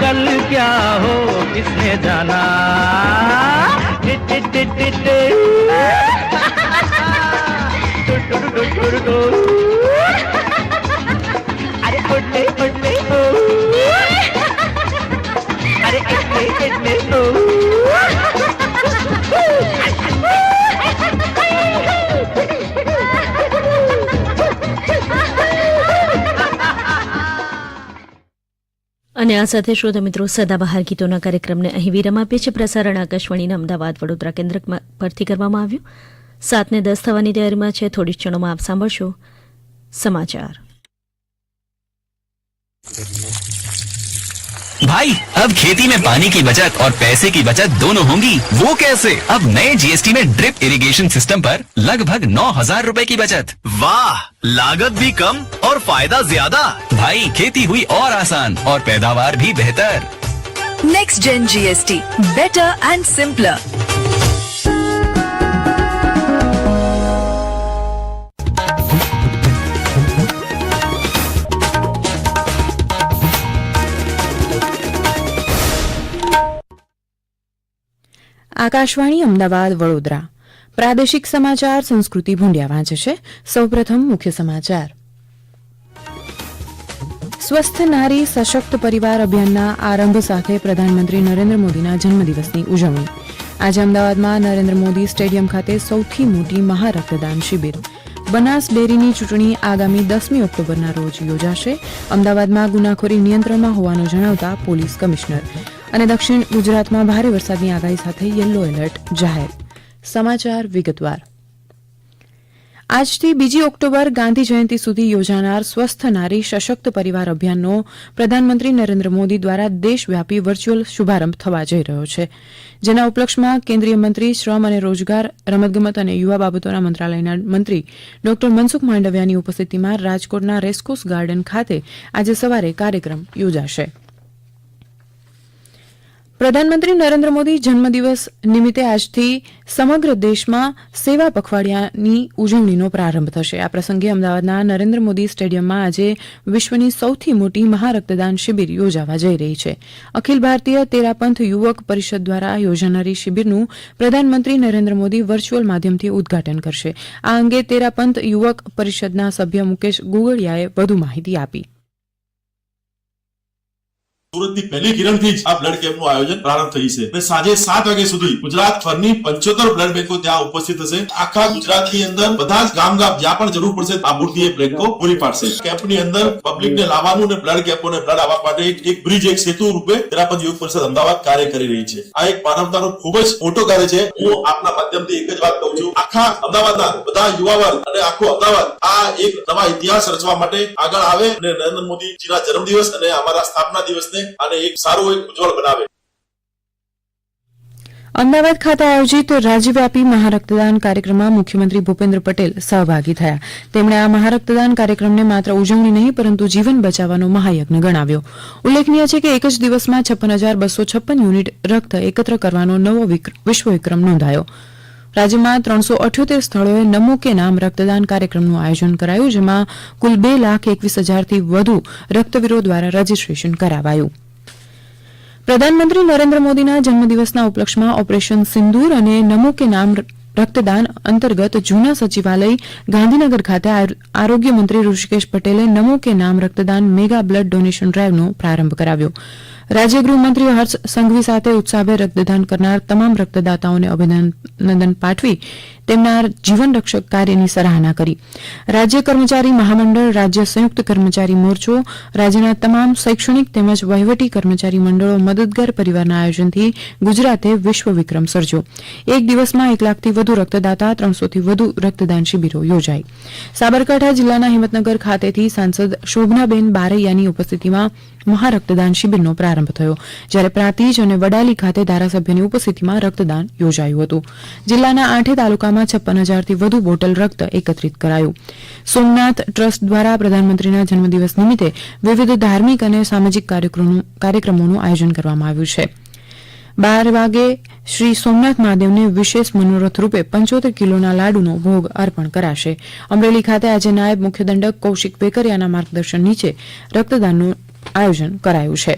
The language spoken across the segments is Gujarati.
कल क्या हो किसने जाना टिट અને આ સાથે શ્રોતા મિત્રો સદાબહાર ગીતોના કાર્યક્રમને અહીં વિરામ આપે છે પ્રસારણ આકાશવાણીના અમદાવાદ, વડોદરા કેન્દ્ર પરથી કરવામાં આવ્યું. સાતને દસ થવાની તૈયારીમાં છે. થોડી ક્ષણોમાં આપ સાંભળશો સમાચાર. भाई अब खेती में पानी की बचत और पैसे की बचत दोनों होंगी। वो कैसे? अब नए जीएसटी में ड्रिप इरिगेशन सिस्टम पर लगभग नौ हज़ार रूपए की बचत। वाह लागत भी कम और फ़ायदा ज़्यादा। भाई खेती हुई और आसान और पैदावार भी बेहतर। Next gen GST better and simpler. Akashvani Ahmedabad Vadodara. પ્રાદેશિક સમાચાર સંસ્કૃતિ ભૂંડિયા વાંચે છે. સૌપ્રથમ મુખ્ય સમાચાર. સ્વસ્થ નારી સશક્ત પરિવાર અભિયાનના આરંભ સાથે પ્રધાનમંત્રી નરેન્દ્ર મોદીના જન્મદિવસની ઉજવણી. આજે અમદાવાદમાં નરેન્દ્ર મોદી સ્ટેડિયમ ખાતે સૌથી મોટી મહારક્તદાન શિબિર. બનાસ ડેરીની ચૂંટણી આગામી દસમી ઓક્ટોબરના રોજ યોજાશે. અમદાવાદમાં ગુનાખોરી નિયંત્રણમાં હોવાનું જણાવતા પોલીસ કમિશનર. અને દક્ષિણ ગુજરાતમાં ભારે વરસાદની આગાહી સાથે યલો એલર્ટ જાહેર. સમાચાર વિગતવાર. આજથી બીજી ઓક્ટોબર ગાંધી જયંતિ સુધી યોજાનાર સ્વસ્થ નારી સશક્ત પરિવાર અભિયાનનો પ્રધાનમંત્રી નરેન્દ્ર મોદી દ્વારા દેશવ્યાપી વર્ચ્યુઅલ શુભારંભ થવા જઈ રહ્યો છે. જેના ઉપલક્ષમાં કેન્દ્રીય મંત્રી શ્રમ અને રોજગાર, રમતગમત અને યુવા બાબતોના મંત્રાલયના મંત્રી ડોક્ટર મનસુખ માંડવિયાની ઉપસ્થિતિમાં રાજકોટના રેસકોસ ગાર્ડન ખાતે આજે સવારે કાર્યક્રમ યોજાશે. પ્રધાનમંત્રી નરેન્દ્ર મોદી જન્મદિવસ નિમિત્તે આજથી સમગ્ર દેશમાં સેવા પખવાડિયાની ઉજવણીનો પ્રારંભ થશે. આ પ્રસંગે અમદાવાદના નરેન્દ્ર મોદી સ્ટેડિયમમાં આજે વિશ્વની સૌથી મોટી મહારક્તદાન શિબિર યોજાવા જઈ રહી છે. અખિલ ભારતીય તેરાપંથ યુવક પરિષદ દ્વારા યોજાનારી શિબિરનું પ્રધાનમંત્રી નરેન્દ્ર મોદી વર્ચ્યુઅલ માધ્યમથી ઉદઘાટન કરશે. આ અંગે તેરાપંથ યુવક પરિષદના સભ્ય મુકેશ ગુગળિયાએ વધુ માહિતી આપી. સુરતની પહેલી કિરણથી જ આ બ્લડ કેમ્પનું આયોજન પ્રારંભ થઈ છે. અને સાંજે સાત વાગ્યા સુધી ગુજરાત ભરની પંચોતેર બ્લડ બેંકો ત્યાં ઉપસ્થિત હશે. આખા ગુજરાતની અંદર બધા જ ગામ ગામ જ્યાં પણ જરૂર પડશે આ મૂર્તિ એ બેંકો પૂરી પાડશે. કેમ્પની અંદર પબ્લિકને લાવવાનું અને બ્લડ કેમ્પોને બ્લડ આપવા માટે એક- બ્રિજ, એક સેતુ રૂપે તેરાપદ યુવક પરિષદ અમદાવાદ કાર્ય કરી રહી છે. આ એક માનવતાનો ખૂબ જ મોટો કાર્ય છે. હું આપના માધ્યમથી એક જ વાત કહું છું. આખા અમદાવાદના બધા યુવા વર્ગ અને આખો અમદાવાદ આ એક નવા ઇતિહાસ રચવા માટે આગળ આવે અને નરેન્દ્ર મોદીજીના જન્મદિવસ અને અમારા સ્થાપના દિવસને અને એક સારું એક ઉજ્જવળ બનાવે. અમદાવાદ ખાતે આયોજિત રાજ્યવ્યાપી મહારક્તદાન કાર્યક્રમમાં મુખ્યમંત્રી ભૂપેન્દ્ર પટેલ સહભાગી થયા. તેમણે આ મહારક્તદાન કાર્યક્રમને માત્ર ઉજવણી નહીં, પરંતુ જીવન બચાવવાનો મહાયજ્ઞ ગણાવ્યો. ઉલ્લેખનીય છે કે એક જ દિવસમાં છપ્પન હજાર બસો છપ્પન યુનિટ રક્ત એકત્ર કરવાનો નવો વિશ્વ વિક્રમ નોંધાયો. રાજ્યમાં ત્રણસો અઠ્યોતેર સ્થળોએ નમો કે નામ રક્તદાન કાર્યક્રમનું આયોજન કરાયું, જેમાં કુલ બે લાખ એકવીસ હજારથી વધુ રક્તવીરો દ્વારા રજીસ્ટ્રેશન કરાવાયું. પ્રધાનમંત્રી નરેન્દ્ર મોદીના જન્મદિવસના ઉપલક્ષમાં ઓપરેશન સિંદૂર અને નમો કે નામ રક્તદાન અંતર્ગત જૂના સચિવાલય ગાંધીનગર ખાતે આર- આરોગ્ય મંત્રી ઋષિકેશ પટેલે નમો કે નામ રક્તદાન મેગા બ્લડ ડોનેશન ડ્રાઈવનો પ્રારંભ કરાવ્યો. રાજ્ય ગૃહમંત્રી હર્ષ સંઘવી સાથે ઉત્સાહભેર રક્તદાન કરનાર તમામ રક્તદાતાઓને અભિનંદન પાઠવી તેમના જીવન રક્ષક કાર્યની સરાહના કરી. રાજ્ય કર્મચારી મહામંડળ, રાજ્ય સંયુક્ત કર્મચારી મોરચો, રાજ્યના તમામ શૈક્ષણિક તેમજ વહીવટી કર્મચારી મંડળો મદદગાર પરિવારના આયોજનથી ગુજરાતે વિશ્વ વિક્રમ સર્જ્યો. એક દિવસમાં એક લાખથી વધુ રક્તદાતા, ત્રણસોથી વધુ રક્તદાન શિબિરો યોજાઈ. સાબરકાંઠા જિલ્લાના હિંમતનગર ખાતેથી સાંસદ શોભનાબેન બારૈયાની ઉપસ્થિતિમાં મહારક્તદાન શિબિરનો પ્રારંભ થયો, જ્યારે પ્રાંતિજ અને વડાલી ખાતે ધારાસભ્યની ઉપસ્થિતિમાં રક્તદાન યોજાયું હતું. જિલ્લાના આઠે તાલુકામાં છપ્પન હજારથી વધુ બોટલ રક્ત એકત્રિત કરાયું. સોમનાથ ટ્રસ્ટ દ્વારા પ્રધાનમંત્રીના જન્મદિવસ નિમિત્તે વિવિધ ધાર્મિક અને સામાજિક કાર્યક્રમોનું આયોજન કરવામાં આવ્યું છે. બાર વાગે શ્રી સોમનાથ મહાદેવને વિશેષ મનોરથ રૂપે પંચોતેર કિલોના લાડુનો ભોગ અર્પણ કરાશે. અમરેલી ખાતે આજે નાયબ મુખ્ય દંડક કૌશિક વેકરિયાના માર્ગદર્શન નીચે રક્તદાનનું આયોજન કરાયું છે.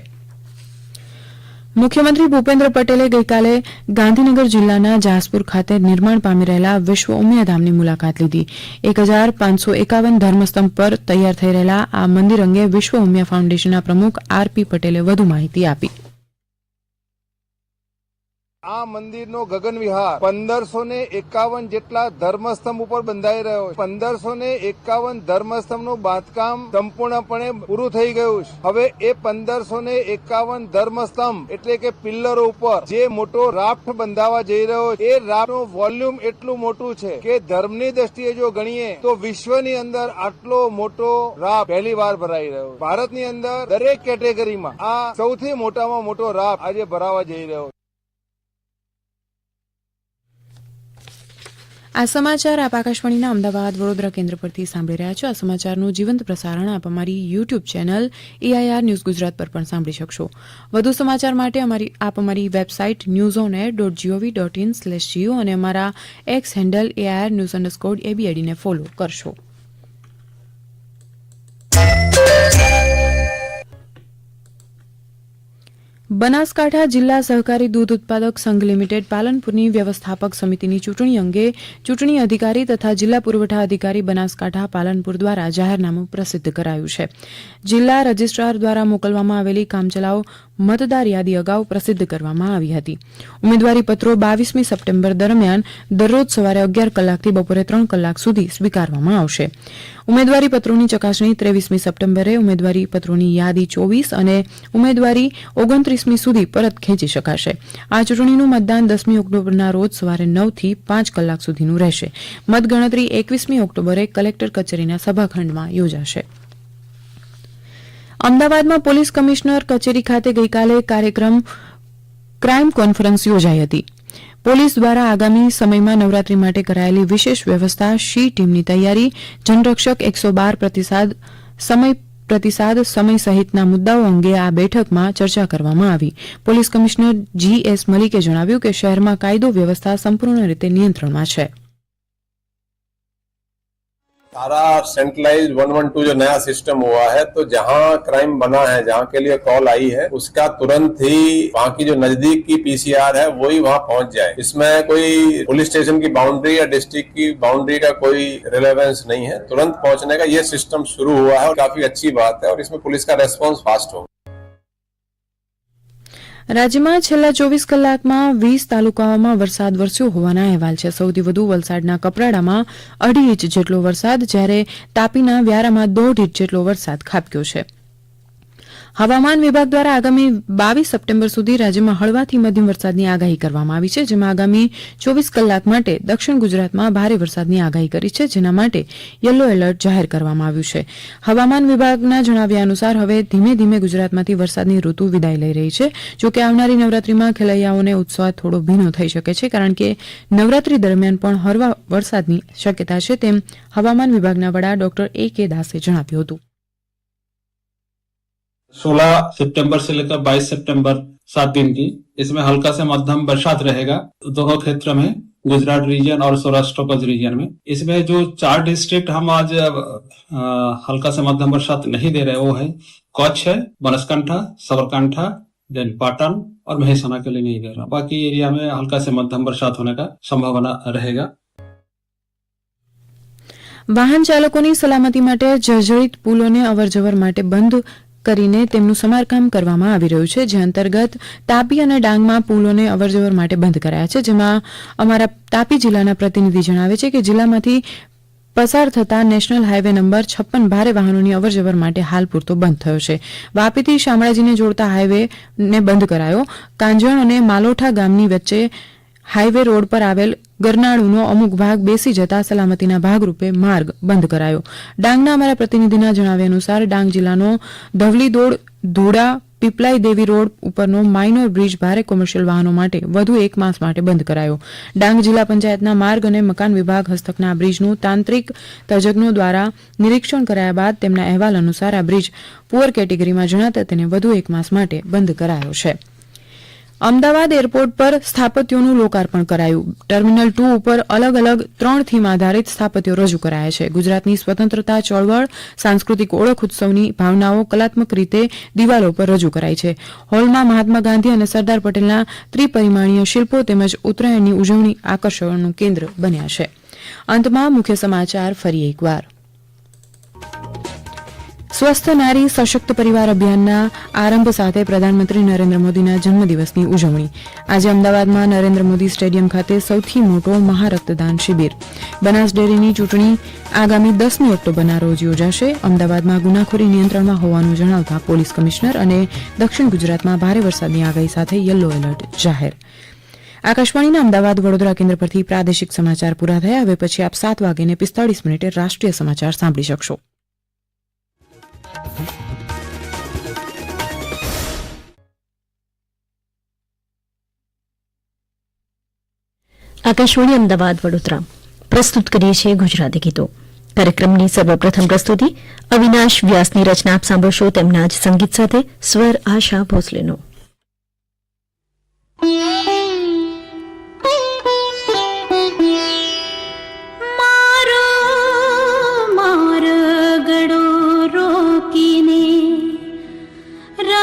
મુખ્યમંત્રી ભૂપેન્દ્ર પટેલે ગઈકાલે ગાંધીનગર જિલ્લાના જાસપુર ખાતે નિર્માણ પામી રહેલા વિશ્વ ઉમિયાધામની મુલાકાત લીધી. એક હજાર પાંચસો એકાવન ધર્મસ્તંભ પર તૈયાર થઈ રહેલા આ મંદિર અંગે વિશ્વ ઉમિયા ફાઉન્ડેશનના પ્રમુખ આર પી પટેલે વધુ માહિતી આપી. આ મંદિરનો ગગન વિહાર પંદરસો ને એકાવન જેટલા ધર્મસ્તંભ ઉપર બંધાઈ રહ્યો છે. પંદરસો ને એકાવન ધર્મસ્તંભનું બાંધકામ સંપૂર્ણપણે પૂરું થઈ ગયું છે. હવે એ પંદરસો ને એકાવન ધર્મસ્તંભ એટલે કે પિલ્લરો ઉપર જે મોટો રાફ્ટ બંધાવા જઈ રહ્યો છે, એ રાફ્ટનું વોલ્યુમ એટલું મોટું છે કે ધર્મની દ્રષ્ટિએ જો ગણીએ તો વિશ્વની અંદર આટલો મોટો રાફ્ટ પહેલી વાર ભરાઈ રહ્યો. ભારતની અંદર દરેક કેટેગરીમાં આ સૌથી મોટામાં મોટો રાફ્ટ આજે ભરાવા જઈ રહ્યો છે. આ સમાચાર આપ આકાશવાણીના અમદાવાદ વડોદરા કેન્દ્ર પરથી સાંભળી રહ્યા છો. આ સમાચારનું જીવંત પ્રસારણ આપ અમારી YouTube channel AIR news Gujarat પર પણ સાંભળી શકશો. વધુ સમાચાર માટે અમારી, આપ અમારી website news on air dot gov dot in slash go અને અમારા X handle AIR news underscore એબીઆઈડીને follow કરશો. બનાસકાંઠા જિલ્લા સહકારી દૂધ ઉત્પાદક સંઘ લિમિટેડ પાલનપુરની વ્યવસ્થાપક સમિતિની ચૂંટણી અંગે ચૂંટણી અધિકારી તથા જિલ્લા પુરવઠા અધિકારી બનાસકાંઠા પાલનપુર દ્વારા જાહેરનામું પ્રસિદ્ધ કરાયું છે. જિલ્લા રજિસ્ટ્રાર દ્વારા મોકલવામાં આવેલી કામચલાઉ મતદાર યાદી અગાઉ પ્રસિદ્ધ કરવામાં આવી હતી. ઉમેદવારી પત્રો બાવીસમી સપ્ટેમ્બર દરમિયાન દરરોજ સવારે અગિયાર કલાકથી બપોરે ત્રણ કલાક સુધી સ્વીકારવામાં આવશે. ઉમેદવારી પત્રોની ચકાસણી ત્રેવીસમી સપ્ટેમ્બરે, ઉમેદવારી પત્રોની યાદી ચોવીસ અને ઉમેદવારી ઓગણત્રીસમી સુધી પરત ખેંચી શકાશે. આ ચૂંટણીનું મતદાન દસમી ઓક્ટોબરના રોજ સવારે નવથી પાંચ કલાક સુધીનું રહેશે. મતગણતરી એકવીસમી ઓક્ટોબરે કલેક્ટર કચેરીના સભાખંડમાં યોજાશે. અમદાવાદમાં પોલીસ કમિશનર કચેરી ખાતે ગઈકાલે કાર્યક્રમ ક્રાઇમ કોન્ફરન્સ યોજાઈ હતી. પોલીસ દ્વારા આગામી સમયમાં નવરાત્રી માટે કરાયેલી વિશેષ વ્યવસ્થા શી ટીમની તૈયારી, જનરક્ષક એકસો બાર પ્રતિસાદ, સમય પ્રતિસાદ, સમય સહિતના મુદ્દાઓ અંગે આ બેઠકમાં ચર્ચા કરવામાં આવી. પોલીસ કમિશનર જી એસ મલિકે જણાવ્યું કે શહેરમાં કાયદો વ્યવસ્થા સંપૂર્ણ રીતે નિયંત્રણમાં છે. सारा सेंट्रलाइज वन वन टू जो नया सिस्टम हुआ है तो जहाँ क्राइम बना है, जहाँ के लिए कॉल आई है, उसका तुरंत ही वहाँ की जो नज़दीक की पीसीआर है वही वहाँ पहुँच जाए। इसमें कोई पुलिस स्टेशन की बाउंड्री या डिस्ट्रिक्ट की बाउंड्री का कोई रिलेवेंस नहीं है। तुरंत पहुँचने का ये सिस्टम शुरू हुआ है और काफ़ी अच्छी बात है और इसमें पुलिस का रेस्पॉन्स फास्ट होगा। રાજ્યમાં છેલ્લા ચોવીસ કલાકમાં વીસ તાલુકાઓમાં વરસાદ વરસ્યો હોવાના અહેવાલ છે. સૌથી વધુ વલસાડના કપરાડામાં અઢી ઇંચ જેટલો વરસાદ, જ્યારે તાપીના વ્યારામાં દોઢ ઇંચ જેટલો વરસાદ ખાબક્યો છે. હવામાન વિભાગ દ્વારા આગામી બાવીસ સપ્ટેમ્બર સુધી રાજ્યમાં હળવાથી મધ્યમ વરસાદની આગાહી કરવામાં આવી છે, જેમાં આગામી ચોવીસ કલાક માટે દક્ષિણ ગુજરાતમાં ભારે વરસાદની આગાહી કરી છે, જેના માટે યલો એલર્ટ જાહેર કરવામાં આવ્યું છે. હવામાન વિભાગના જણાવ્યા અનુસાર હવે ધીમે ધીમે ગુજરાતમાંથી વરસાદની ઋતુ વિદાય લઈ રહી છે. જોકે આવનારી નવરાત્રીમાં ખેલૈયાઓને ઉત્સાહ થોડો ભીનો થઈ શકે છે, કારણ કે નવરાત્રી દરમિયાન પણ હળવા વરસાદની શક્યતા છે, તેમ હવામાન વિભાગના વડા ડોક્ટર એ કે દાસે જણાવ્યું હતું. 16 सितंबर से लेकर 22 सितंबर सात दिन की इसमें हल्का से मध्यम बरसात रहेगा दोनों क्षेत्र में गुजरात रीजन और सौराष्ट्र कच्छ रीजन में इसमें जो चार डिस्ट्रिक्ट हम आज अ, हल्का से मध्यम बरसात नहीं दे रहे वो है कच्छ है बनासकांठा साबरकांठा देन पाटन और महेसाना के लिए नहीं दे रहा बाकी एरिया में हल्का से मध्यम बरसात होने का संभावना रहेगा વાહન ચાલકોની સલામતી માટે જર્જરિત પુલોને અવરજવર માટે બંધ કરીને તેમનું સમારકામ કરવામાં આવી રહ્યું છે, જે અંતર્ગત તાપી અને ડાંગમાં પુલોને અવરજવર માટે બંધ કરાયા છે. જેમાં અમારા તાપી જિલ્લાના પ્રતિનિધિ જણાવે છે કે જિલ્લામાંથી પસાર થતા નેશનલ હાઇવે નંબર છપ્પન ભારે વાહનોની અવરજવર માટે હાલ પૂરતો બંધ થયો છે. વાપીથી શામળાજીને જોડતા હાઇવેને બંધ કરાયો. કાંજણ અને માલોઠા ગામની વચ્ચે હાઈવે રોડ પર આવેલ ગરનાળુનો અમુક ભાગ બેસી જતા સલામતીના ભાગરૂપે માર્ગ બંધ કરાયો. ડાંગના અમારા પ્રતિનિધિના જણાવ્યા અનુસાર ડાંગ જિલ્લાનો ધવલીદોડ ધોડા પીપલાઈ દેવી રોડ ઉપરનો માઇનોર બ્રિજ ભારે કોમર્શિયલ વાહનો માટે વધુ એક માસ માટે બંધ કરાયો. ડાંગ જિલ્લા પંચાયતના માર્ગ અને મકાન વિભાગ હસ્તકના આ બ્રિજનું તાંત્રિક તજજ્ઞો દ્વારા નિરીક્ષણ કરાયા બાદ તેમના અહેવાલ અનુસાર આ બ્રિજ પુઅર કેટેગરીમાં જણાતા તેને વધુ એક માસ માટે બંધ કરાયો છે. અમદાવાદ એરપોર્ટ પર સ્થાપત્યોનું લોકાર્પણ કરાયું. ટર્મિનલ ટુ ઉપર અલગ અલગ ત્રણ થીમ આધારિત સ્થાપત્યો રજૂ કરાયા છે. ગુજરાતની સ્વતંત્રતા ચળવળ, સાંસ્કૃતિક ઓળખ ઉત્સવની ભાવનાઓ કલાત્મક રીતે દિવાલો પર રજૂ કરાઈ છે. હોલમાં મહાત્મા ગાંધી અને સરદાર પટેલના ત્રિપરિમાણીય શિલ્પો તેમજ ઉત્તરાયણની ઉજવણી આકર્ષણનું કેન્દ્ર બન્યા છે. અંતમાં મુખ્ય સમાચાર ફરી એકવાર. સ્વસ્થ નારી સશક્ત પરિવાર અભિયાનના આરંભ સાથે પ્રધાનમંત્રી નરેન્દ્ર મોદીના જન્મદિવસની ઉજવણી. આજે અમદાવાદમાં નરેન્દ્ર મોદી સ્ટેડિયમ ખાતે સૌથી મોટો મહારક્તદાન શિબિર. બનાસ ડેરીની ચૂંટણી આગામી દસમી ઓક્ટોબરના રોજ યોજાશે. અમદાવાદમાં ગુનાખોરી નિયંત્રણમાં હોવાનું જણાવતા પોલીસ કમિશનર અને દક્ષિણ ગુજરાતમાં ભારે વરસાદની આગાહી સાથે યલો એલર્ટ જાહેર. આકાશવાણીના અમદાવાદ વડોદરા કેન્દ્ર પરથી પ્રાદેશિક સમાચાર પૂરા થયા. હવે પછી આપ સાત વાગ્યે પિસ્તાળીસ મિનિટે રાષ્ટ્રીય સમાચાર સાંભળી શકશો. આકાશવાણી અમદાવાદ વડોદરા. પ્રસ્તુત કરીએ છીએ ગુજરાતી ગીતો. કાર્યક્રમની સર્વપ્રથમ પ્રસ્તુતિ, અવિનાશ વ્યાસની રચના આપ સાંભળશો તેમના જ સંગીત સાથે સ્વર આશા ભોસલેનો. નો